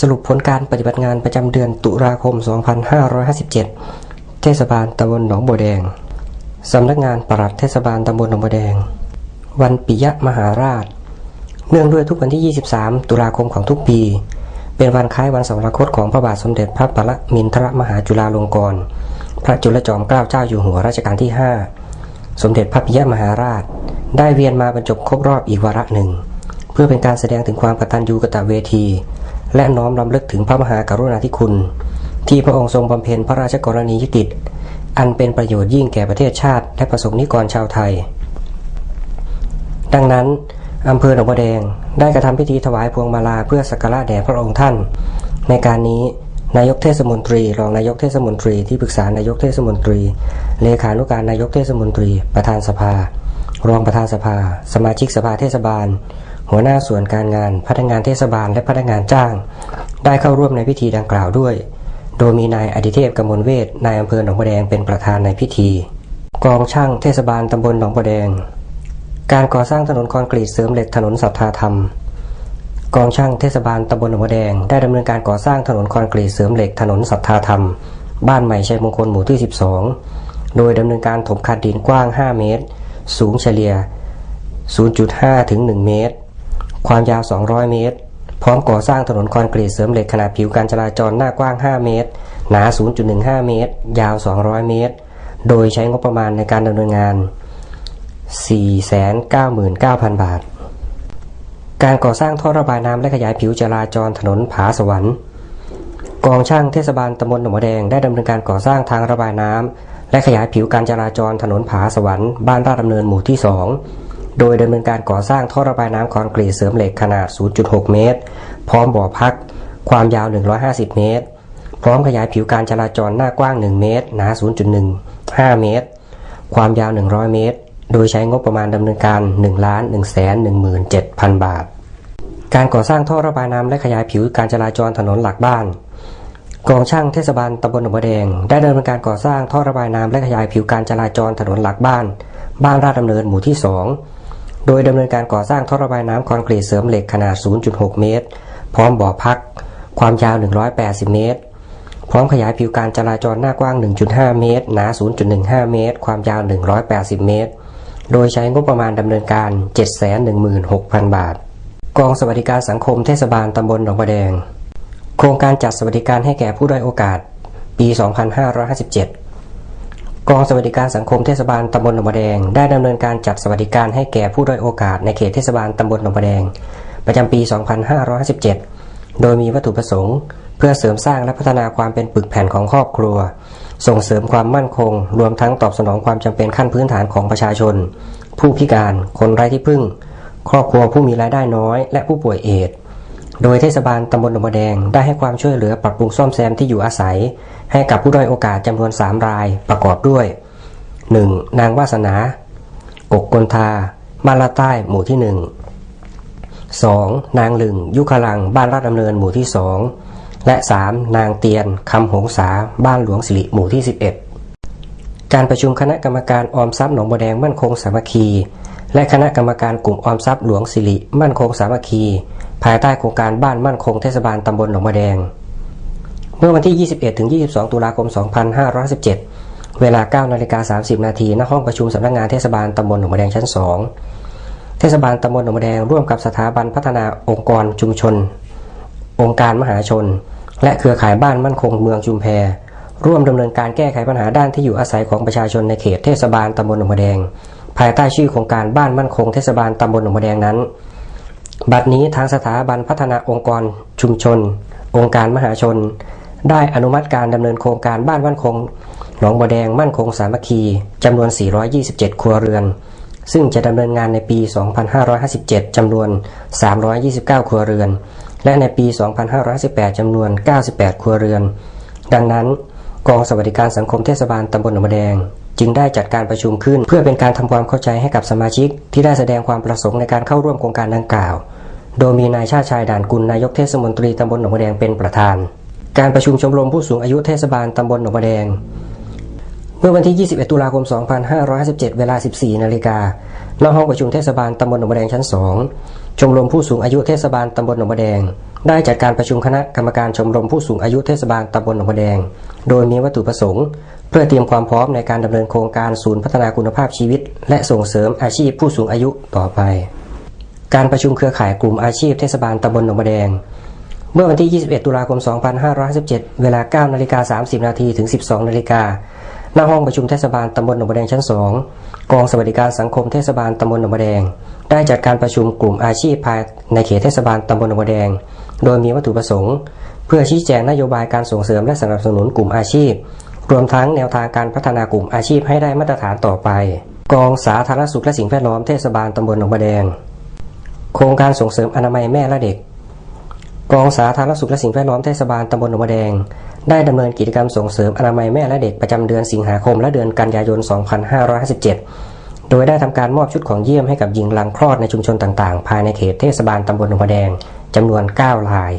สรุปผลการปฏิบัติงานประจำเดือนตุลาคม 2557 เทศบาลตำบลหนองบัวแดง สำนักงานปลัดเทศบาลตำบลหนองบัวแดง วันปิยมหาราช เนื่องด้วยทุกวันที่ 23 ตุลาคมของทุกปี เป็นวันคล้ายวันสวรรคตของพระบาทสมเด็จพระปรมินทรมหาจุฬาลงกรณ์พระจุลจอมเกล้าเจ้าอยู่หัวรัชกาลที่ 5 สมเด็จพระปิยมหาราช ได้เวียนมาบรรจบครบรอบอีกวาระหนึ่ง เพื่อเป็นการแสดงถึงความกตัญญูกตเวที และน้อมรำลึกถึงพระมหากรุณาธิคุณ ที่พระองค์ทรงบำเพ็ญพระราชกรณียกิจ อันเป็นประโยชน์ยิ่งแก่ประเทศชาติ และประสงค์นิกรชาวไทย ดังนั้นอำเภอหนองบัวแดงได้กระทำพิธีถวายพวงมาลาเพื่อสักการะแด่พระองค์ท่าน ในการนี้นายกเทศมนตรี รองนายกเทศมนตรีที่ปรึกษานายกเทศมนตรี เลขานุการนายกเทศมนตรี ประธานสภา รองประธานสภา สมาชิกสภาเทศบาล หัวหน้าส่วนการงานพนักงานเทศบาลและพนักงานจ้าง ได้เข้าร่วมในพิธีดังกล่าวด้วย โดยมีนายอดิเทพกมลเวทนายอำเภอหนองบัวแดงเป็นประธานในพิธี กองช่างเทศบาลตำบลหนองบัวแดง การก่อสร้างถนนคอนกรีตเสริมเหล็กถนนสัทธาธรรม กองช่างเทศบาลตำบลหนองบัวแดงได้ดำเนินการก่อสร้างถนนคอนกรีตเสริมเหล็กถนนสัทธาธรรม บ้านใหม่ชัยมงคลหมู่ที่ 12 โดยดำเนินการถมคันดินกว้าง 5 เมตร สูงเฉลี่ย 0.5 ถึง 1 เมตร ความยาว 200 เมตร พร้อมก่อสร้างถนนคอนกรีตเสริมเหล็กขนาดผิวการจราจรหน้ากว้าง 5 เมตร หนา 0.15 เมตร ยาว 200 เมตร โดยใช้งบประมาณในการดำเนินงาน 499,000 บาท การก่อสร้างท่อระบายน้ำและขยายผิวจราจรถนนผาสวรรค์กองช่างเทศบาลตำบลหนองแดงได้ดำเนินการก่อสร้างทางระบายน้ำและขยายผิวการจราจรถนนผาสวรรค์บ้านราชดำเนินหมู่ที่ 2 โดยดำเนินการก่อสร้างท่อระบายน้ำคอนกรีตเสริมเหล็กขนาด 0.6 เมตร พร้อมบ่อพัก ความยาว 150 เมตร พร้อมขยายผิวการจราจรหน้ากว้าง 1 เมตร หนา 0.15 เมตร ความยาว 100 เมตร โดยใช้งบประมาณดำเนินการ 1 ล้าน 1 1 7 0 0 0 บาท การก่อสร้างท่อระบายน้ำและขยายผิวการจราจรถนนหลักบ้านกองช่างเทศบาลตำบลหนองบัวแดง ได้ดำเนินการก่อสร้างท่อระบายน้ำและขยายผิวการจราจรถนนหลักบ้าน บ้านราชดำเนินหมู่ที่ 2 โดยดำเนินการก่อสร้างท่อระบายน้ำคอนกรีตเสริมเหล็กขนาด 0.6 เมตร พร้อมบ่อพัก ความยาว 180 เมตร พร้อมขยายผิวการจราจรหน้ากว้าง 1.5 เมตร หนา 0.15 เมตร ความยาว 180 เมตร โดยใช้งบประมาณดำเนินการ 716,000 บาท กองสวัสดิการสังคมเทศบาลตำบลหนองบัวแดง โครงการจัดสวัสดิการให้แก่ผู้ด้อยโอกาส ปี 2557 กองสวัสดิการสังคมเทศบาลตำบลหนองบัวแดง ได้ดำเนินการจัดสวัสดิการให้แก่ผู้ด้อยโอกาสในเขตเทศบาลตำบลหนองบัวแดง ประจำปี 2557 โดยมีวัตถุประสงค์ เพื่อเสริมสร้างและพัฒนาความเป็นปึกแผ่นของครอบครัว ส่งเสริมความมั่นคง รวมทั้งตอบสนองความจำเป็นขั้นพื้นฐานของประชาชน ผู้พิการ คนไร้ที่พึ่ง ครอบครัวผู้มีรายได้น้อย และผู้ป่วยเอดส์ โดยเทศบาลตำบลหนองบัวแดงได้ให้ความช่วยเหลือปรับปรุงซ่อมแซมที่อยู่อาศัย ให้กับผู้ด้อยโอกาสจำนวน 3 รายประกอบด้วย 1. นางวาสนากกกนทา บ้านลาใต้หมู่ที่ 1 2. นางลึง ยุคลัง บ้านราชดำเนินหมู่ที่ 2 และ 3. นางเตียนคำหงษา บ้านหลวงสิริหมู่ที่ 11 การประชุมคณะกรรมการออมทรัพย์หนองบัวแดงมั่นคงสามัคคี และคณะกรรมการกลุ่มออมทรัพย์หลวงสิริมั่นคงสามัคคี ภายใต้โครงการบ้านมั่นคงเทศบาลตำบลหนองบัวแดง เมื่อวันที่ 21ถึง22 ตุลาคม 2517 เวลา9นาฬิกา30 นาทีณห้องประชุมสำนักงานเทศบาลตำบลหนองบัวแดงชั้น 2 เทศบาลตำบลหนองบัวแดงร่วมกับสถาบันพัฒนาองค์กรชุมชน องค์การมหาชน และเครือข่ายบ้านมั่นคงเมืองชุมแพร่วมดำเนินการแก้ไขปัญหาด้านที่อยู่อาศัยของประชาชนในเขตเทศบาลตำบลหนองบัวแดง ภายใต้ชื่อโครงการบ้านมั่นคงเทศบาลตำบลหนองบัวแดงนั้น บัดนี้ทางสถาบันพัฒนาองค์กรชุมชน องค์การมหาชน ได้อนุมัติการดำเนินโครงการบ้านมั่นคงหนองบัวแดงมั่นคงสามัคคีจำนวน 427 ครัวเรือน ซึ่งจะดำเนินงานในปี 2557จำนวน 329 ครัวเรือน และในปี 2518จำนวน 98 ครัวเรือน ดังนั้น กองสวัสดิการสังคมเทศบาลตำบลหนองบัวแดง จึงได้จัดการประชุมขึ้น เพื่อเป็นการทำความเข้าใจให้กับสมาชิก ที่ได้แสดงความประสงค์ในการเข้าร่วมโครงการดังกล่าว โดยมีนายชาติชายด่านกุลนายกเทศมนตรีตำบลหนองแดงเป็นประธาน การประชุมชมรมผู้สูงอายุเทศบาลตำบลหนองแดง เมื่อวันที่ 21 ตุลาคม 2557 เวลา 14 นาฬิกาณห้องประชุมเทศบาลตำบลหนองแดงชั้น 2 ชมรมผู้สูงอายุเทศบาลตำบลหนองบัวแดง ได้จัดการประชุมคณะกรรมการชมรมผู้สูงอายุเทศบาลตำบลหนองบัวแดง โดยมีวัตถุประสงค์ เพื่อเตรียมความพร้อมในการดำเนินโครงการศูนย์พัฒนาคุณภาพชีวิต และส่งเสริมอาชีพผู้สูงอายุต่อไป การประชุมเครือข่ายกลุ่มอาชีพเทศบาลตำบลหนองบัวแดง เมื่อวันที่ 21 ตุลาคม 2557 เวลา 9นาฬิกา30 นาทีถึง 12 นาฬิกาหน้าห้องประชุมเทศบาลตำบลหนองบัวแดงชั้น 2 กองสวัสดิการสังคมเทศบาลตำบลหนองบัวแดง ได้จัดการประชุมกลุ่มอาชีพภายในเขตเทศบาลตำบลหนองบัวแดง โดยมีวัตถุประสงค์ เพื่อชี้แจงนโยบายการส่งเสริมและสนับสนุนกลุ่มอาชีพ รวมทั้งแนวทางการพัฒนากลุ่มอาชีพให้ได้มาตรฐานต่อไป กองสาธารณสุขและสิ่งแวดล้อมเทศบาลตำบลหนองบัวแดง โครงการส่งเสริมอนามัยแม่และเด็ก กองสาธารณสุขและสิ่งแวดล้อมเทศบาลตำบลหนองบัวแดง ได้ดำเนินกิจกรรมส่งเสริมอนามัยแม่และเด็กประจำเดือนสิงหาคมและเดือนกันยายน 2557 โดยได้ทำการมอบชุดของเยี่ยมให้กับหญิงหลังคลอดในชุมชนต่างๆ ภายในเขตเทศบาลตำบลหนองบัวแดงจำนวน 9 ราย